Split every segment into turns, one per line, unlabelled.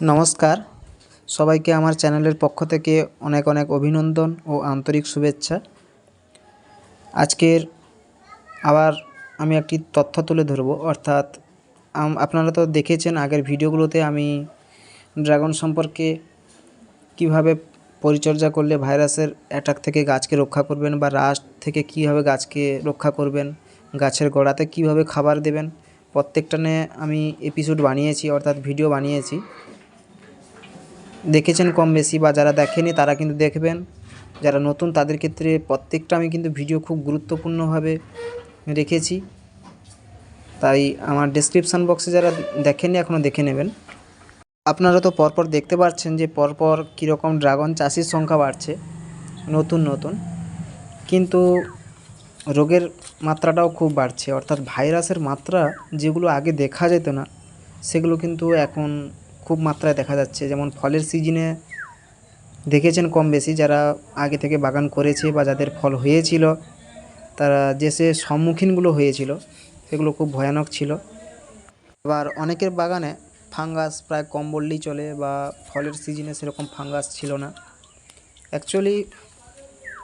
নমস্কার। সবাইকে আমার চ্যানেলের পক্ষ থেকে অনেক অনেক অভিনন্দন ও আন্তরিক শুভেচ্ছা। আজকের আবার আমি একটি তথ্য তুলে ধরবো। অর্থাৎ আপনারা তো দেখেছেন আগের ভিডিওগুলোতে আমি ড্রাগন সম্পর্কে কীভাবে পরিচর্যা করলে ভাইরাসের অ্যাটাক থেকে গাছকে রক্ষা করবেন বা রাস্ট থেকে কীভাবে গাছকে রক্ষা করবেন, গাছের গোড়াতে কীভাবে খাবার দেবেন, প্রত্যেকটা নিয়ে আমি এপিসোড বানিয়েছি, অর্থাৎ ভিডিও বানিয়েছি। দেখেছেন কম বেশি বা যারা দেখেনি তারা কিন্তু দেখবেন। যারা নতুন তাদের ক্ষেত্রে প্রত্যেকটা আমি কিন্তু ভিডিও খুব গুরুত্বপূর্ণভাবে রেখেছি। তাই আমার ডেসক্রিপশান বক্সে যারা দেখেনি এখনও দেখে নেবেন। আপনারা তো পরপর দেখতে পাচ্ছেন যে পরপর কীরকম ড্রাগন চাষির সংখ্যা বাড়ছে, নতুন নতুন। কিন্তু রোগের মাত্রাটাও খুব বাড়ছে। অর্থাৎ ভাইরাসের মাত্রা যেগুলো আগে দেখা যেত না, সেগুলো কিন্তু এখন খুব মাত্রায় দেখা যাচ্ছে। যেমন ফলের সিজনে দেখেছেন কম বেশি যারা আগে থেকে বাগান করেছে বা যাদের ফল হয়েছিল, তারা যে সে সম্মুখীনগুলো হয়েছিল, সেগুলো খুব ভয়ানক ছিল। আবার অনেকের বাগানে ফাঙ্গাস প্রায় কম বললেই চলে বা ফলের সিজনে সেরকম ফাঙ্গাস ছিল না। অ্যাকচুয়ালি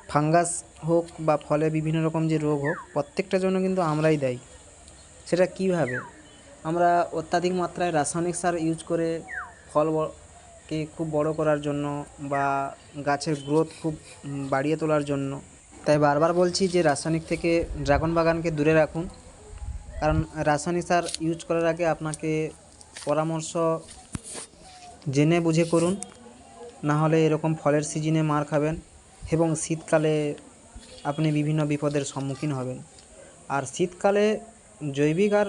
ফাঙ্গাস হোক বা ফলে বিভিন্ন রকম যে রোগ হোক প্রত্যেকটার জন্য কিন্তু আমরাই দায়ী। সেটা কীভাবে? আমরা অত্যাধিক মাত্রায় রাসায়নিক সার ইউজ করে ফল ব- কে খুব বড় করার জন্য বা গাছের গ্রোথ খুব বাড়িয়ে তোলার জন্য। তাই বারবার বলছি যে রাসায়নিক থেকে ড্রাগন বাগানকে দূরে রাখুন। কারণ রাসায়নিক সার ইউজ করার আগে আপনাকে পরামর্শ জেনে বুঝে করুন। না হলে এরকম ফলের সিজনে মার খাবেন এবং শীতকালে আপনি বিভিন্ন বিপদের সম্মুখীন হবেন। আর শীতকালে জৈবিক আর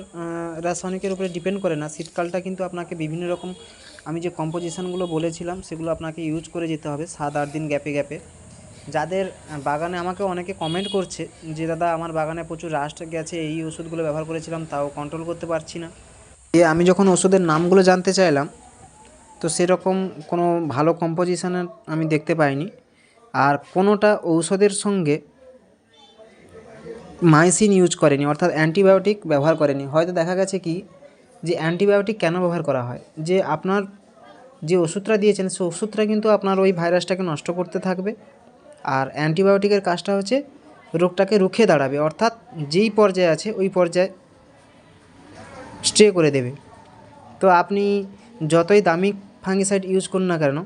রাসায়নিকের উপরে ডিপেন্ড করে না। শীতকালটা কিন্তু আপনাকে বিভিন্ন রকম, আমি যে কম্পোজিশানগুলো বলেছিলাম, সেগুলো আপনাকে ইউজ করে যেতে হবে সাত আট দিন গ্যাপে গ্যাপে যাদের বাগানে আমাকে অনেকে কমেন্ট করছে যে, দাদা, আমার বাগানে প্রচুর রাস্ট গেছে, এই ওষুধগুলো ব্যবহার করেছিলাম, তাও কন্ট্রোল করতে পারছি না। এ, আমি যখন ওষুধের নামগুলো জানতে চাইলাম, তো সেরকম কোনো ভালো কম্পোজিশানের আমি দেখতে পাইনি। আর কোনোটা ঔষধের সঙ্গে মাইসিন ইউজ করেনি, অর্থাৎ অ্যান্টিবায়োটিক ব্যবহার করেনি। হয়তো দেখা গেছে কি যে অ্যান্টিবায়োটিক কেন ব্যবহার করা হয়? যে আপনার যে ওষুধটা দিয়েছেন সেই ওষুধটা কিন্তু আপনার ওই ভাইরাসটাকে নষ্ট করতে থাকবে। আর অ্যান্টিবায়োটিকের কাজটা হচ্ছে রোগটাকে রুখে দাঁড়াবে, অর্থাৎ যেই পর্যায়ে আছে ওই পর্যায়ে স্ট্রে করে দেবে। তো আপনি যতই দামি ফাঙ্গিসাইড ইউজ করুন না কেন,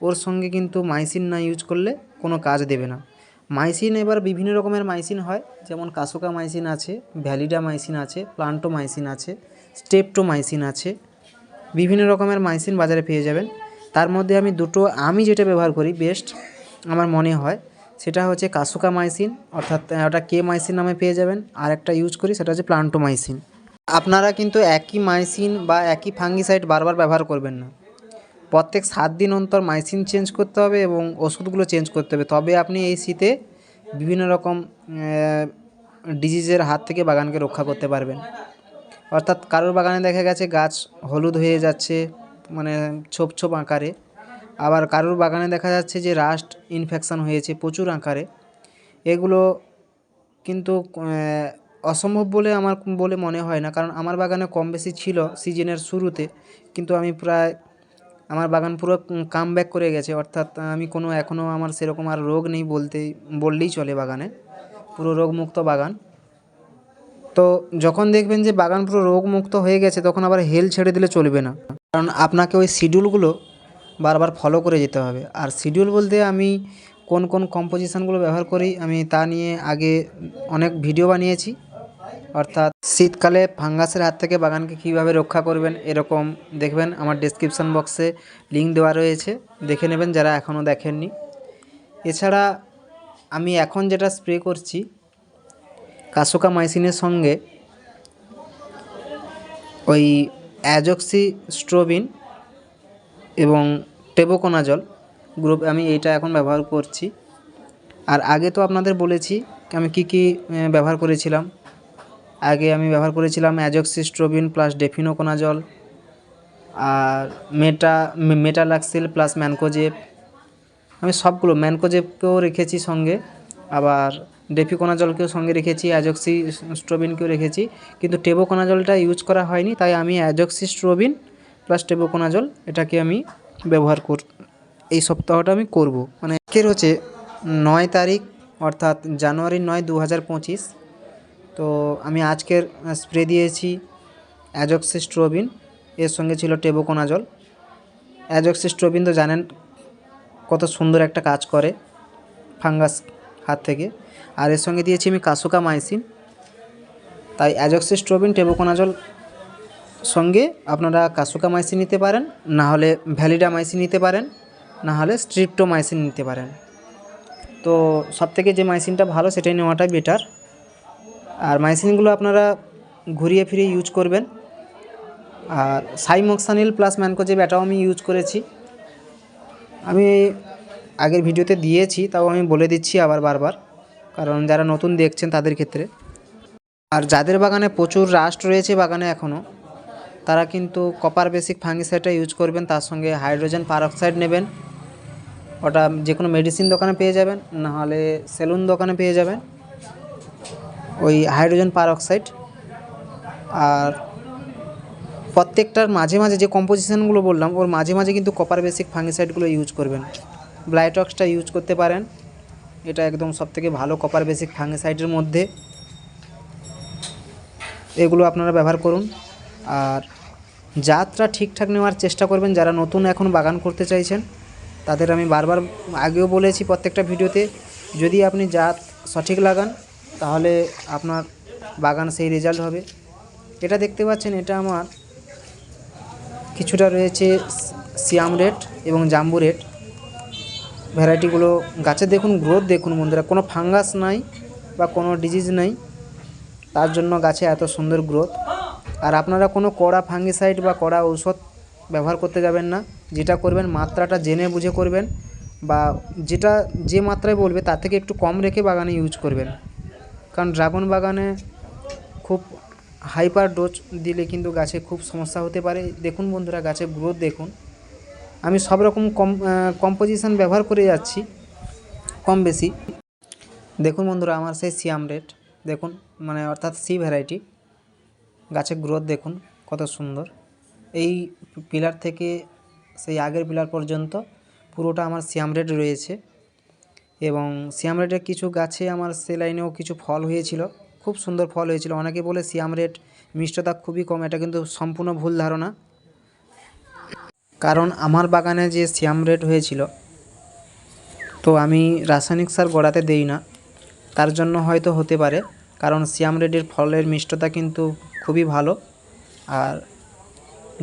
ওর সঙ্গে কিন্তু মাইসিন না ইউজ করলে কোনো কাজ দেবে না। মাইসিন এবার বিভিন্ন রকমের মাইসিন হয়, যেমন কাসোকা মাইসিন আছে, ভ্যালিডা মাইসিন আছে, প্লান্টো মাইসিন আছে, স্টেপটো মাইসিন আছে, বিভিন্ন রকমের মাইসিন বাজারে পেয়ে যাবেন। তার মধ্যে আমি দুটো আমি যেটা ব্যবহার করি বেস্ট আমার মনে হয়, সেটা হচ্ছে কাসুকা মাইসিন, অর্থাৎ ওটা কে মাইসিন নামে পেয়ে যাবেন, আর একটা ইউজ করি, সেটা হচ্ছে প্লান্টো মাইসিন। আপনারা কিন্তু একই মাইসিন বা একই ফাঙ্গিসাইড বারবার ব্যবহার করবেন না। প্রত্যেক সাত দিন অন্তর মাইসিন চেঞ্জ করতে হবে এবং ওষুধগুলো চেঞ্জ করতে হবে। তবে আপনি এই শীতে বিভিন্ন রকম ডিজিজের হাত থেকে বাগানকে রক্ষা করতে পারবেন। অর্থাৎ কারোর বাগানে দেখা গেছে গাছ হলুদ হয়ে যাচ্ছে মানে ছোপ ছোপ আকারে। আবার কারোর বাগানে দেখা যাচ্ছে যে রাস্ট ইনফেকশান হয়েছে প্রচুর আকারে। এগুলো কিন্তু অসম্ভব বলে আমার বলে মনে হয় না। কারণ আমার বাগানে কম বেশি ছিল সিজনের শুরুতে, কিন্তু আমি প্রায় আমার বাগান পুরো কাম ব্যাক করে গেছে। অর্থাৎ আমি কোনো এখনও আমার সেরকম আর রোগ নেই বলতেই বললেই চলে বাগানে। পুরো রোগমুক্ত বাগান। তো যখন দেখবেন যে বাগান পুরো রোগমুক্ত হয়ে গেছে, তখন আবার হেল ছেড়ে দিলে চলবে না। কারণ আপনাকে ওই শিডিউলগুলো বারবার ফলো করে যেতে হবে। আর শিডিউল বলতে আমি কোন কোন কম্পোজিশানগুলো ব্যবহার করি, আমি তা নিয়ে আগে অনেক ভিডিও বানিয়েছি। অর্থাৎ শীতকালে ফাঙ্গাসের হাত থেকে বাগানকে কীভাবে রক্ষা করবেন এরকম দেখবেন আমার ডেসক্রিপশন বক্সে লিঙ্ক দেওয়া রয়েছে। দেখে নেবেন যারা এখনও দেখেননি। এছাড়া আমি এখন যেটা স্প্রে করছি, কাসোকা মাইসিনের সঙ্গে ওই অ্যাজক্সি স্ট্রোবিন এবং টেবোকোনাজল গ্রুপ আমি এইটা এখন ব্যবহার করছি। আর আগে তো আপনাদের বলেছি আমি কি কি ব্যবহার করেছিলাম। আগে আমি ব্যবহার করেছিলাম অ্যাজক্সিস্ট্রোবিন প্লাস ডেফিনোকোনাজল আর মেটা মেটালাক্সিল প্লাস ম্যানকোজেব। আমি সবগুলো ম্যানকোজেবকেও রেখেছি সঙ্গে, আবার ডেফিকোনাজলকেও সঙ্গে রেখেছি অ্যাজক্সি স্ট্রোবিনকেও রেখেছি, কিন্তু টেবোকোনাজলটা ইউজ করা হয়নি, তাই আমি অ্যাজক্সি স্ট্রোবিন প্লাস টেবোকোনাজল এটাকে আমি ব্যবহার কর এই সপ্তাহটা আমি করব। মানে আজকের হচ্ছে নয় তারিখ, অর্থাৎ জানুয়ারি নয় দু হাজার পঁচিশ। তো আমি আজকের স্প্রে দিয়েছি অ্যাজক্সিস্ট্রোবিন এর সঙ্গে ছিল টেবোকোনাজল অ্যাজক্সিস্ট্রোবিন তো জানেন কত সুন্দর একটা কাজ করে ফাঙ্গাস হাত থেকে। আর এর সঙ্গে দিয়েছি আমি কাসুকা মাইসিন তাই অ্যাজক্সিস্ট্রোবিন টেবোকোনাজল সঙ্গে আপনারা কাসুকা মাইসিন নিতে পারেন, না হলে ভ্যালিডা মাইসিন নিতে পারেন, না হলে স্ট্রিপ্টো মাইসিন নিতে পারেন। তো সবথেকে যে মাইসিনটা ভালো, সেটাই নেওয়াটাই বেটার আর মাইসিনগুলো আপনারা ঘুরিয়ে ফিরিয়ে ইউজ করবেন। আর সাইমক্সানিল প্লাস ম্যানকোজেব এটাও আমি ইউজ করেছি। আমি আগের ভিডিওতে দিয়েছি, তাও আমি বলে দিচ্ছি আবার বারবার, কারণ যারা নতুন দেখছেন তাদের ক্ষেত্রে। আর যাদের বাগানে প্রচুর রাস্ট রয়েছে বাগানে এখনও তারা কিন্তু কপার বেসিক ফাঙ্গিসাইডটা ইউজ করবেন, তার সঙ্গে হাইড্রোজেন পারঅক্সাইড নেবেন। ওটা যে কোনো মেডিসিন দোকানে পেয়ে যাবেন, নাহলে সেলুন দোকানে পেয়ে যাবেন। ওই হাইড্রোজেন পারঅক্সাইড আর প্রত্যেকটার মাঝে মাঝে যে কম্পোজিশনগুলো বললাম, ওর মাঝে মাঝে কিন্তু কপার বেসিক ফাঙ্গিসাইডগুলো ইউজ করবেন। ব্লাইটক্সটা ইউজ করতে পারেন। এটা একদম সবথেকে ভালো কপার বেসিক ফাঙ্গিসাইডের মধ্যে। এগুলো আপনারা ব্যবহার করুন। আর জাতটা ঠিকঠাক নেওয়ার চেষ্টা করবেন। যারা নতুন এখন বাগান করতে চাইছেন, তাদের আমি বারবার আগেও বলেছি প্রত্যেকটা ভিডিওতে, যদি আপনি জাত সঠিক লাগান তাহলে আপনার বাগান সেই রেজাল্ট হবে। এটা দেখতে পাচ্ছেন, এটা আমার কিছুটা রয়েছে সিয়াম রেট এবং জাম্বু রেট। ভ্যারাইটিগুলো গাছে দেখুন গ্রোথ দেখুন বন্ধুরা, কোনো ফাঙ্গাস নাই বা কোনো ডিজিজ নাই। তার জন্য গাছে এত সুন্দর গ্রোথ আর আপনারা কোনো কড়া ফাঙ্গিসাইড বা কড়া ঔষধ ব্যবহার করতে যাবেন না। যেটা করবেন, মাত্রাটা জেনে বুঝে করবেন বা যেটা যে মাত্রায় বলবে, তার থেকে একটু কম রেখে বাগানে ইউজ করবেন। কারণ ড্রাগন বাগানে খুব হাইপার ডোজ দিলে কিন্তু গাছে খুব সমস্যা হতে পারে। দেখুন বন্ধুরা গাছের গ্রোথ দেখুন। আমি সব রকম কম কম্পোজিশান ব্যবহার করে যাচ্ছি, কম বেশি। দেখুন বন্ধুরা, আমার সেই সিয়াম রেট, দেখুন মানে অর্থাৎ সি ভ্যারাইটি। গাছের গ্রোথ দেখুন, কত সুন্দর। এই পিলার থেকে, সেই আগের পিলার পর্যন্ত পুরোটা আমার সিয়াম রেড রয়েছে। এবং সিয়াম রেডের কিছু গাছে আমার সেলাইনেও কিছু ফল হয়েছিল। খুব সুন্দর ফল হয়েছিল। অনেকে বলে সিয়াম রেড মিষ্টতা খুবই কম, এটা কিন্তু সম্পূর্ণ ভুল ধারণা। কারণ আমার বাগানে যে সিয়াম রেড হয়েছিল, তো আমি রাসায়নিক সার গোড়াতে দেই না। তার জন্য হয়তো হতে পারে, কারণ সিয়াম রেডের ফলের মিষ্টতা কিন্তু খুবই ভালো। আর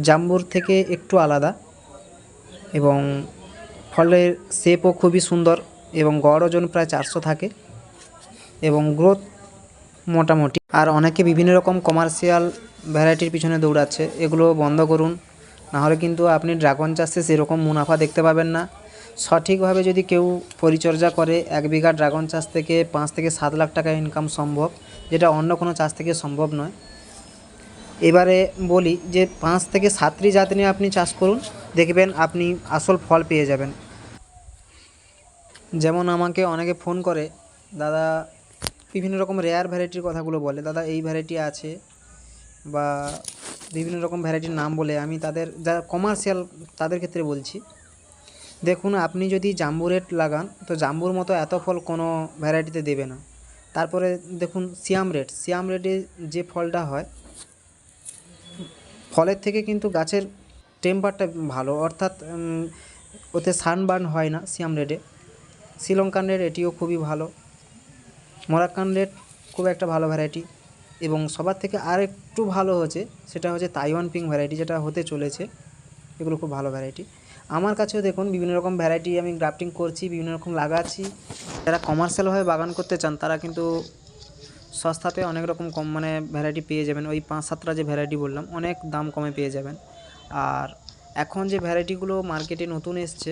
জাম্বুর থেকে একটু আলাদা এবং ফলের শেপও খুবই সুন্দর। এবং গড় ওজন প্রায় চারশো থাকে এবং গ্রোথ মোটামুটি। আর অনেকে বিভিন্ন রকম কমার্শিয়াল ভ্যারাইটির পিছনে দৌড়াচ্ছে, এগুলো বন্ধ করুন। নাহলে কিন্তু আপনি ড্রাগন চাষে সেরকম মুনাফা দেখতে পাবেন না। সঠিকভাবে যদি কেউ পরিচর্যা করে, এক বিঘা ড্রাগন চাষ থেকে পাঁচ থেকে সাত লাখ টাকা ইনকাম সম্ভব, যেটা অন্য কোনো চাষ থেকে সম্ভব নয়। এবারে বলি যে পাঁচ থেকে সাতটি জাত নিয়ে আপনি চাষ করুন, দেখবেন আপনি আসল ফল পেয়ে যাবেন। যেমন আমাকে অনেকে ফোন করে, দাদা, বিভিন্ন রকম রেয়ার ভ্যারাইটির কথাগুলো বলে, দাদা, এই ভ্যারাইটি আছে বা বিভিন্ন রকম ভ্যারাইটির নাম বলে, আমি তাদের, যারা কমার্শিয়াল তাদের ক্ষেত্রে বলছি, দেখুন, আপনি যদি জাম্বু রেট লাগান, তো জাম্বুর মতো এত ফল কোনো ভ্যারাইটিতে দেবে না। তারপরে দেখুন, সিয়াম রেট সিয়াম রেটে যে ফলটা হয়, ফলের থেকে কিন্তু গাছের টেম্পারটা ভালো, অর্থাৎ ওতে সানবার্ন হয় না সিয়াম রেডে। শ্রীলঙ্কান রেড এটিও খুবই ভালো। মরাক্কান রেড খুব একটা ভালো ভ্যারাইটি এবং সবার থেকে আর একটু ভালো হচ্ছে, সেটা হচ্ছে তাইওয়ান পিং ভ্যারাইটি যেটা হতে চলেছে। এগুলো খুব ভালো ভ্যারাইটি আমার কাছেও দেখুন, বিভিন্ন রকম ভ্যারাইটি আমি গ্রাফটিং করছি, বিভিন্ন রকম লাগাচ্ছি। যারা কমার্শিয়ালভাবে বাগান করতে চান, তারা কিন্তু সস্তাতে অনেক রকম কম মানে ভ্যারাইটি পেয়ে যাবেন। ওই পাঁচ সাতটা যে ভ্যারাইটি বললাম, অনেক দাম কমে পেয়ে যাবেন। আর এখন যে ভ্যারাইটিগুলো মার্কেটে নতুন এসছে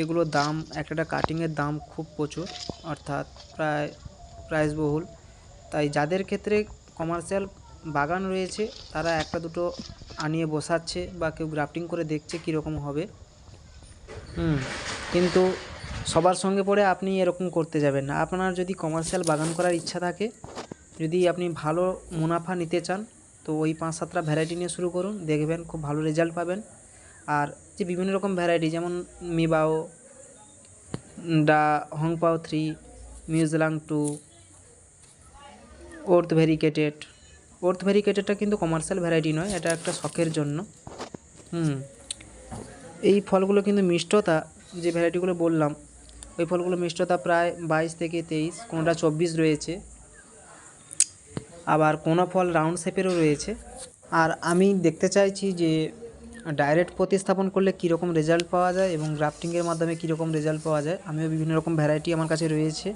এগুলোর দাম একটা কাটিংয়ের দাম খুব প্রচুর, অর্থাৎ প্রায় প্রাইস বহুল। তাই যাদের ক্ষেত্রে কমার্শিয়াল বাগান রয়েছে, তারা একটা দুটো আনিয়ে বসাচ্ছে বা কেউ গ্রাফটিং করে দেখছে কীরকম হবে। হুম, কিন্তু সবার সঙ্গে পড়ে আপনি এরকম করতে যাবেন না। আপনার যদি কমার্শিয়াল বাগান করার ইচ্ছা থাকে, যদি আপনি ভালো মুনাফা নিতে চান, তো ওই পাঁচ সাতটা ভ্যারাইটি নিয়ে শুরু করুন, দেখবেন খুব ভালো রেজাল্ট পাবেন। আর যে বিভিন্ন রকম ভ্যারাইটি যেমন মিবাও, ডা, হংপাও থ্রি মিউজিলাং টু ওর্থ ভেরিকেটেড। ওর্থ ভেরিকেটেডটা কিন্তু কমার্শিয়াল ভ্যারাইটি নয়, এটা একটা শখের জন্য। হুম। এই ফলগুলো কিন্তু মিষ্টতা, যে ভ্যারাইটিগুলো বললাম, ওই ফলগুলো মিষ্টতা প্রায় বাইশ থেকে তেইশ, কোনোটা চব্বিশ রয়েছে। আবার কোনো ফল রাউন্ড শেপেরও রয়েছে। আর আমি দেখতে চাইছি যে ডাইরেক্ট প্রতিস্থাপন করলে কীরকম রেজাল্ট পাওয়া যায় এবং গ্রাফটিংয়ের মাধ্যমে কীরকম রেজাল্ট পাওয়া যায়, আমিও বিভিন্ন রকম ভ্যারাইটি আমার কাছে রয়েছে।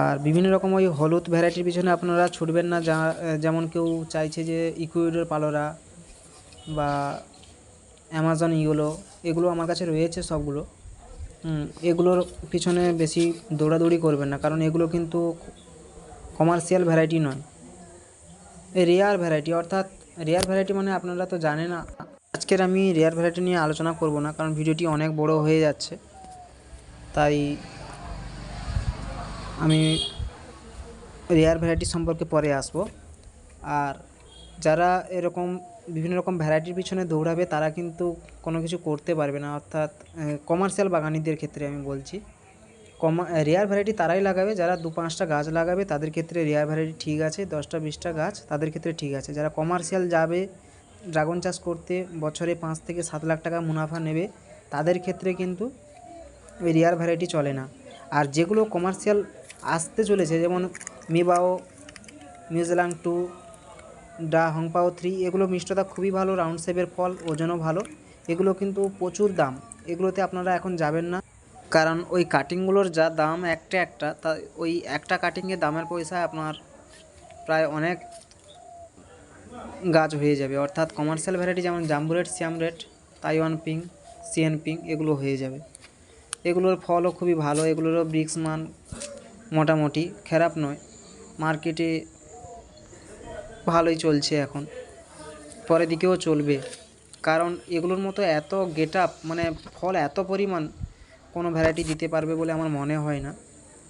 আর বিভিন্ন রকম ওই হলুদ ভ্যারাইটির পিছনে আপনারা ছুটবেন না, যা, যেমন কেউ চাইছে যে ইকুইডোর পালোরা বা অ্যামাজন ইগুলো এগুলো আমার কাছে রয়েছে সবগুলো। এগুলোর পিছনে বেশি দৌড়াদৌড়ি করবেন না, কারণ এগুলো কিন্তু কমার্শিয়াল ভ্যারাইটি নয়। রেয়ার ভ্যারাইটি অর্থাৎ রেয়ার ভ্যারাইটি মানে আপনারা তো জানেন, আজকের আমি রেয়ার ভ্যারাইটি নিয়ে আলোচনা করব না, কারণ ভিডিওটি অনেক বড় হয়ে যাচ্ছে। তাই আমি রেয়ার ভ্যারাইটি সম্পর্কে পরে আসব। আর যারা এরকম বিভিন্ন রকম ভ্যারাইটির পিছনে দৌড়াবে, তারা কিন্তু কোনো কিছু করতে পারবে না, অর্থাৎ কমার্শিয়াল বাগানিদের ক্ষেত্রে আমি বলছি। কমা, রেয়ার ভ্যারাইটি তারাই লাগাবে, যারা দু পাঁচটা গাছ লাগাবে তাদের ক্ষেত্রে রেয়ার ভ্যারাইটি ঠিক আছে, দশটা বিশটা গাছ তাদের ক্ষেত্রে ঠিক আছে। যারা কমার্শিয়াল যাবে, ড্রাগন চাষ করতে বছরে পাঁচ থেকে সাত লাখ টাকা মুনাফা নেবে, তাদের ক্ষেত্রে কিন্তু ওই রেয়ার ভ্যারাইটি চলে না। আর যেগুলো কমার্শিয়াল আসতে চলেছে, যেমন মিবাও নিউজিল্যান্ড টু, ডা হংপাও থ্রি, এগুলো মিষ্টতা খুবই ভালো, রাউন্ড শেপের ফল, ওজনও ভালো, এগুলো কিন্তু প্রচুর দাম, এগুলোতে আপনারা এখন যাবেন না। কারণ ওই কাটিংগুলোর যা দাম একটা একটা, তা ওই একটা কাটিংয়ের দামের পয়সায় আপনার প্রায় অনেক গাছ হয়ে যাবে। অর্থাৎ কমার্শিয়াল ভ্যারাইটি যেমন জাম্বু রেড সিয়াম তাইওয়ান পিং সিএন পিং এগুলো হয়ে যাবে। এগুলোর ফলও খুবই ভালো, এগুলোরও ব্রিক্স মান মোটামুটি খারাপ নয়। মার্কেটে ভালোই চলছে এখন। পরের দিকেও চলবে। কারণ এগুলোর মতো এত গেট আপ মানে ফল এত পরিমাণ কোনো ভ্যারাইটি দিতে পারবে বলে আমার মনে হয় না।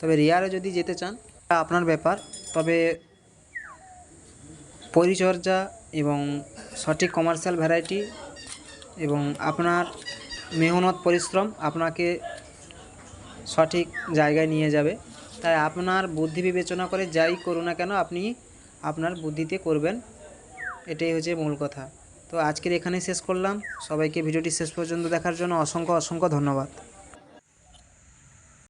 তবে রেয়ারে যদি যেতে চান আপনার ব্যাপার। তবে পরিচর্যা এবং সঠিক কমার্শিয়াল ভ্যারাইটি এবং আপনার মেহনত পরিশ্রম আপনাকে সঠিক জায়গায় নিয়ে যাবে। তাই আপনার বুদ্ধি বিবেচনা করে যাই করুন না কেন, আপনি আপনার বুদ্ধিতে করবেন। এটাই হচ্ছে মূল কথা। তো আজকের এখানেই শেষ করলাম। সবাইকে ভিডিওটি শেষ পর্যন্ত দেখার জন্য অসংখ্য অসংখ্য ধন্যবাদ।